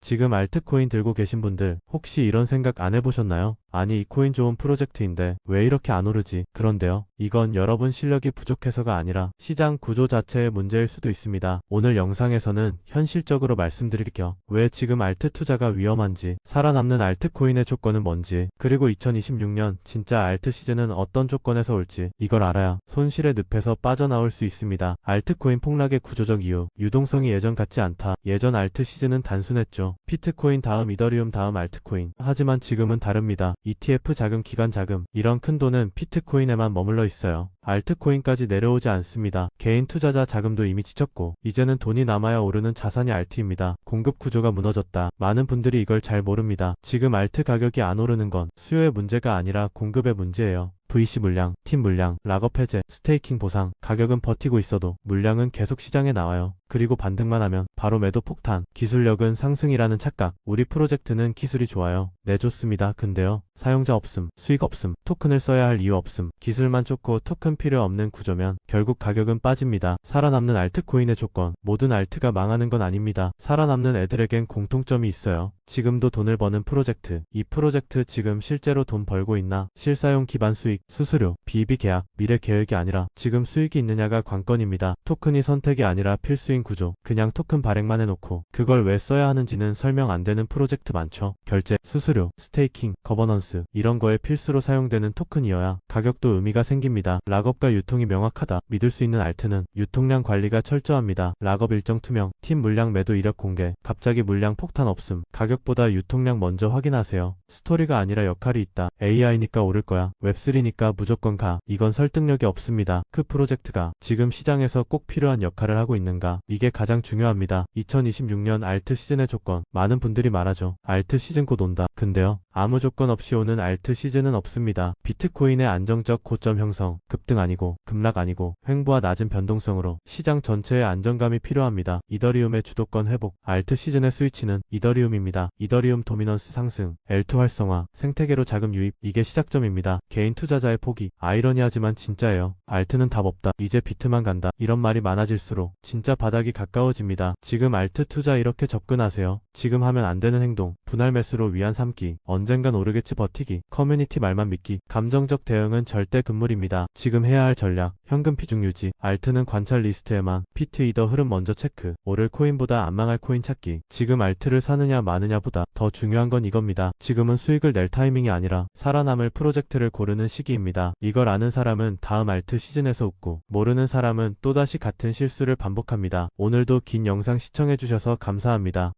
지금 알트코인 들고 계신 분들 혹시 이런 생각 안 해보셨나요? 아니 이 코인 좋은 프로젝트인데 왜 이렇게 안 오르지? 그런데요. 이건 여러분 실력이 부족해서가 아니라 시장 구조 자체의 문제일 수도 있습니다. 오늘 영상에서는 현실적으로 말씀드릴게요. 왜 지금 알트 투자가 위험한지, 살아남는 알트코인의 조건은 뭔지, 그리고 2026년 진짜 알트 시즌은 어떤 조건에서 올지 이걸 알아야 손실의 늪에서 빠져나올 수 있습니다. 알트코인 폭락의 구조적 이유, 유동성이 예전 같지 않다. 예전 알트 시즌은 단순했죠. 피트코인 다음 이더리움 다음 알트코인. 하지만 지금은 다릅니다. ETF 자금 기관 자금 이런 큰 돈은 피트코인에만 머물러 있어요. 알트코인까지 내려오지 않습니다. 개인 투자자 자금도 이미 지쳤고 이제는 돈이 남아야 오르는 자산이 알트입니다. 공급 구조가 무너졌다. 많은 분들이 이걸 잘 모릅니다. 지금 알트 가격이 안 오르는 건 수요의 문제가 아니라 공급의 문제예요. VC 물량, 팀 물량, 락업 해제, 스테이킹 보상, 가격은 버티고 있어도 물량은 계속 시장에 나와요. 그리고 반등만 하면 바로 매도 폭탄, 기술력은 상승이라는 착각, 우리 프로젝트는 기술이 좋아요. 네 좋습니다. 근데요. 사용자 없음, 수익 없음, 토큰을 써야 할 이유 없음, 기술만 좋고 토큰 필요 없는 구조면 결국 가격은 빠집니다. 살아남는 알트코인의 조건, 모든 알트가 망하는 건 아닙니다. 살아남는 애들에겐 공통점이 있어요. 지금도 돈을 버는 프로젝트, 이 프로젝트 지금 실제로 돈 벌고 있나? 실사용 기반 수익, 수수료, 비비 계약, 미래 계획이 아니라 지금 수익이 있느냐가 관건입니다. 토큰이 선택이 아니라 필수인 구조, 그냥 토큰 발행만 해놓고 그걸 왜 써야 하는지는 설명 안 되는 프로젝트 많죠. 결제, 수수료, 스테이킹, 거버넌스 이런 거에 필수로 사용되는 토큰이어야 가격도 의미가 생깁니다. 락업과 유통이 명확하다. 믿을 수 있는 알트는 유통량 관리가 철저합니다. 락업 일정 투명, 팀 물량 매도 이력 공개, 갑자기 물량 폭탄 없음, 가격보다 유통량 먼저 확인하세요. 스토리가 아니라 역할이 있다. AI니까 오를 거야. 웹3니까 무조건 가. 이건 설득력이 없습니다. 그 프로젝트가 지금 시장에서 꼭 필요한 역할을 하고 있는가? 이게 가장 중요합니다. 2026년 알트 시즌의 조건. 많은 분들이 말하죠. 알트 시즌 곧 온다. 근데요. 아무 조건 없이 오는 알트 시즌은 없습니다. 비트코인의 안정적 고점 형성, 급등 아니고 급락 아니고 횡보와 낮은 변동성으로 시장 전체의 안정감이 필요합니다. 이더리움의 주도권 회복, 알트 시즌의 스위치는 이더리움입니다. 이더리움 도미넌스 상승, L2 활성화, 생태계로 자금 유입, 이게 시작점입니다. 개인 투자자 의 포기, 아이러니하지만 진짜예요. 알트는 답 없다. 이제 비트만 간다. 이런 말이 많아질수록 진짜 바닥이 가까워집니다. 지금 알트 투자 이렇게 접근하세요. 지금 하면 안 되는 행동, 분할 매수로 위안 삼기, 언젠간 오르겠지 버티기, 커뮤니티 말만 믿기, 감정적 대응은 절대 금물입니다. 지금 해야 할 전략, 현금 비중 유지, 알트는 관찰 리스트에만, 피트 이더 흐름 먼저 체크, 오를 코인보다 안 망할 코인 찾기, 지금 알트를 사느냐 마느냐보다 더 중요한 건 이겁니다. 지금은 수익을 낼 타이밍이 아니라 살아남을 프로젝트를 고르는 시기 입니다. 이걸 아는 사람은 다음 알트 시즌에서 웃고, 모르는 사람은 또다시 같은 실수를 반복합니다. 오늘도 긴 영상 시청해주셔서 감사합니다.